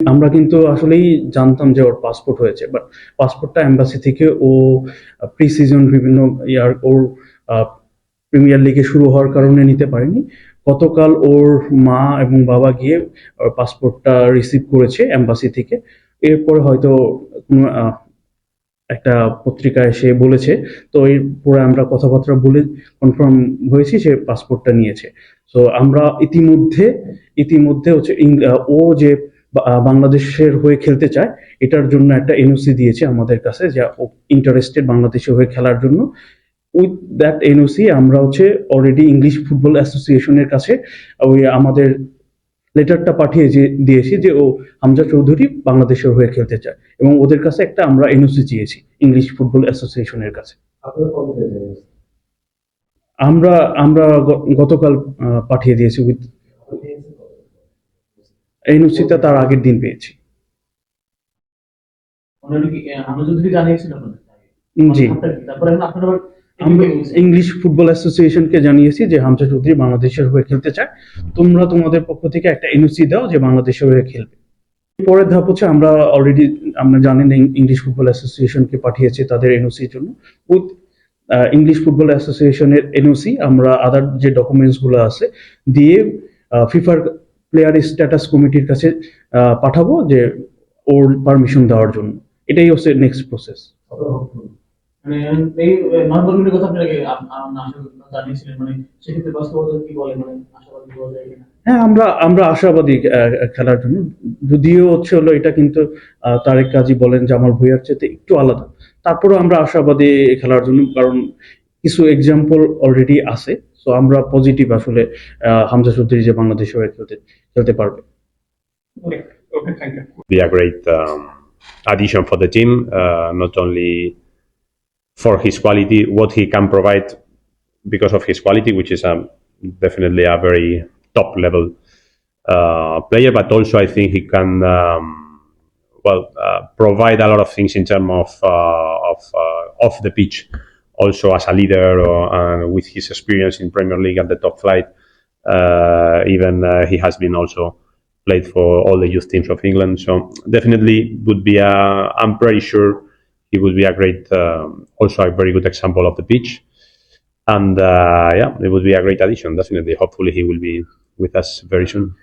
আমরা কিন্তু আসলেই জানতাম যে ওর পাসপোর্ট হয়েছে বাট পাসপোর্টটা এম্বাসি থেকে ও প্রি সিজন বিভিন্ন ইয়ার ওর প্রিমিয়ার লিগে শুরু হওয়ার কারণে নিতে পারেনি। গতকাল ওর মা এবং বাবা গিয়ে পাসপোর্টটা রিসিভ করেছে এম্বাসি থেকে। এরপরে হয়তো কোনো একটা পত্রিকা এসে বলেছে, তো এরপরে আমরা কথাবার্তা বলে কনফার্ম হয়েছি সে পাসপোর্টটা নিয়েছে। সো আমরা ইতিমধ্যে ইতিমধ্যে হচ্ছে ও যে বাংলাদেশের হয়ে খেলতে চায় এটার জন্য একটা এনওসি দিয়েছে আমাদের কাছে যা ইন্টারেস্টেড বাংলাদেশের হয়ে খেলার জন্য। উইথ দ্যাট এনওসি আমরা হচ্ছে অলরেডি ইংলিশ ফুটবল অ্যাসোসিয়েশনের কাছে ওই আমাদের লেটারটা পাঠিয়ে যে দিয়েছি যে ও হামজা চৌধুরী বাংলাদেশের হয়ে খেলতে চায়। এবং ওদের কাছে একটা আমরা এনওসি চেয়েছি ইংলিশ ফুটবল অ্যাসোসিয়েশনের কাছে। আমরা আমরা গতকাল পাঠিয়ে দিয়েছি উইথ? এনওসিটা তার আগের দিন পেয়েছি। জি। আমরা ইংলিশ ফুটবল অ্যাসোসিয়েশনকে জানিয়েছি যে হামজা চৌধুরী বাংলাদেশের হয়ে খেলতে চায়। তোমরা তোমাদের পক্ষ থেকে একটা এনওসি দাও যে বাংলাদেশের হয়ে খেলবে। পরের ধাপ হচ্ছে আমরা অলরেডি আমরা জানেন ইংলিশ ফুটবল অ্যাসোসিয়েশনকে পাঠিয়েছি তাদের এনওসির জন্য। উইথ ইংলিশ ফুটবল অ্যাসোসিয়েশনের এনওসি আমরা আদার যে ডকুমেন্টসগুলো আছে দিয়ে ফিফার প্লেয়ার স্ট্যাটাস কমিটির কাছে পাঠাবো যে ওর পারমিশন দেওয়ার জন্য। এটাই হচ্ছে নেক্সট প্রসেস মানে মানে বলে মানে হ্যাঁ আমরা আমরা আশাবাদী খেলার জন্য। যদিও হচ্ছে হলো এটা কিন্তু তারেক কাজী বলেন যে আমার ভুইয়ার চেয়ে একটু আলাদা। তারপরেও আমরা আশাবাদী খেলার জন্য কারণ কিছু এক্সাম্পল অলরেডি আছে। সো আমরা পজিটিভ আসলে আহ, হামজা চৌধুরী যে বাংলাদেশে হয়ে খেলতে খেলতে পারবে okay okay thank you be a great um, addition for the team, uh, not only for his quality, what he can provide because of his quality, which is um, definitely a very top level uh, player, but also I think he can um, well uh, provide a lot of things in terms of uh, of uh, off the pitch, also as a leader or uh, with his experience in Premier League at the top flight. Uh, even uh, he has been also played for all the youth teams of England. So definitely would be a. I'm pretty sure he would be a great, um, also a very good example of the pitch. And uh, yeah, it would be a great addition. Definitely, hopefully he will be with us very soon.